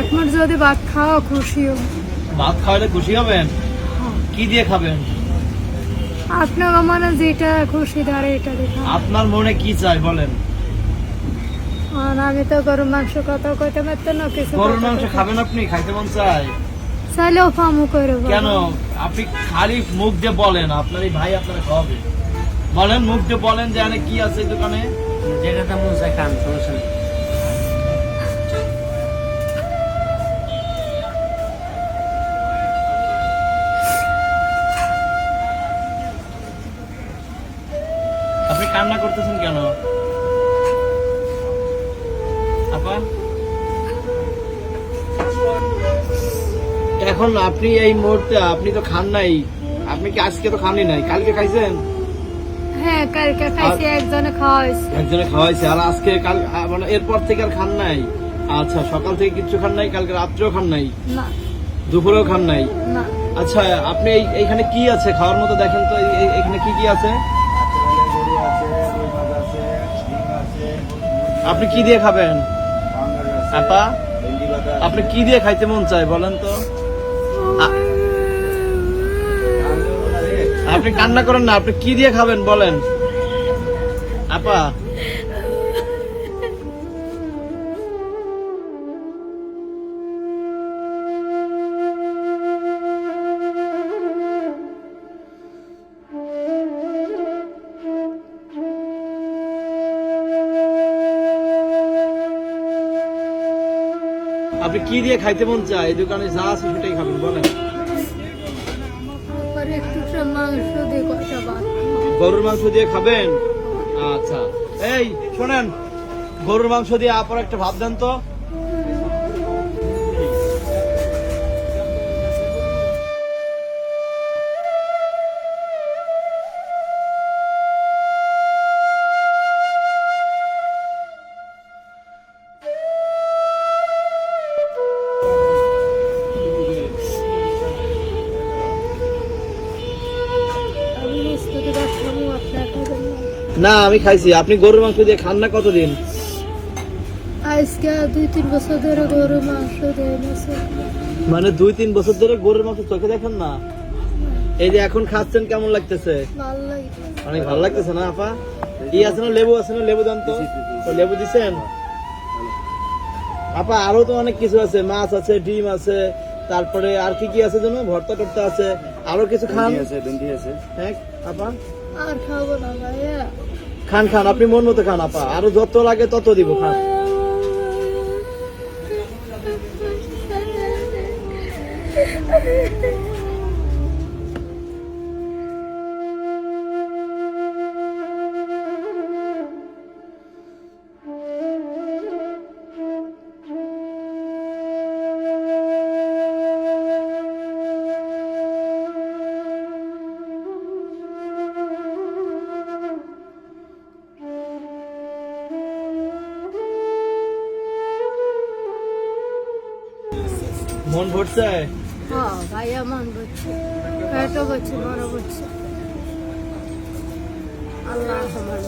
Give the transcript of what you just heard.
এক যদি ভাত খাওয়া খুশি হব। ভাত খাওয়ালে খুশি হবেন? হ্যাঁ। কি দিয়ে খাবেন? আপনাকে মানে যেটা খুশি ধরে এটা দেখা আপনার মনে কি চাই বলেন? আর আমি তো গরু মাংস কথা কইতে পারতো না কিছু গরুর মাংস খাবেন আপনি? খাইতে মন চাই চাইলেও ফামু করে কেন? আপনি খালি মুখ দিয়ে বলেন আপনার এই ভাই আপনারা খাওয়াবে। বলেন মুখ দিয়ে বলেন যে কি আছে দোকানে? যেটা মন চায় খান সমস্যা নেই। কান্না করতেছেন কেন? আপা? এখন আপনি এই মুহূর্তে আপনি তো খান নাই। আপনি কি আজকে তো খানই নাই? কালকে খাইছেন? হ্যাঁ কালকে খাইছি একজনে খাওয়াইছি। একজনে খাওয়াইছে আর আজকে কাল মানে এরপর থেকে আর খান নাই। আচ্ছা সকাল থেকে কিচ্ছু খান নাই কালকে রাত্রেও খান নাই? না। দুপুরেও খান নাই? আচ্ছা আপনি এই এইখানে কি আছে? খাওয়ার মতো দেখেন তো এখানে কি কি আছে? আপনি কি দিয়ে খাবেন? আপা, আপনি কি দিয়ে খাইতে মন চায় বলেন তো? আপনি কান্না করেন না, আপনি কি দিয়ে খাবেন বলেন? আপা আপনি কি দিয়ে খাইতে মন চায়? এই দোকানে যা আছে সেটাই খাবেন বলেন। গরুর মাংস দিয়ে খাবেন? আচ্ছা। এই শোনেন গরুর মাংস দিয়ে আপনার একটা ভাব দেন তো। না। আমি খাইছি। আপনি গরুর মাংস দিয়ে খান না কতদিন? আজকে দুই তিন বছর ধরে গরু মাংস দিয়ে মানে দুই তিন বছর ধরে গরুর মাংস চোখে দেখেন না? এই যে এখন খাচ্ছেন কেমন লাগতেছে? অনেক ভালো লাগতেছে না আপা? ই আছে না লেবু আছে না লেবু দেন তো। লেবু দিছেন? আপা আরও তো অনেক কিছু আছে। মাছ আছে ডিম আছে তারপরে আর কি কি আছে যেন? ভর্তা টর্তা আছে। আরও কিছু খান? হ্যাঁ আপা? আর খাব না ভাইয়া। খান খান আপনি মন মতো খান আপা। আরও যত লাগে তত দিব খান। মন ভরছে? হ্যাঁ ভাইয়া মন ভরছে পেটও ভরছে ভরছে। আল্লাহ আমার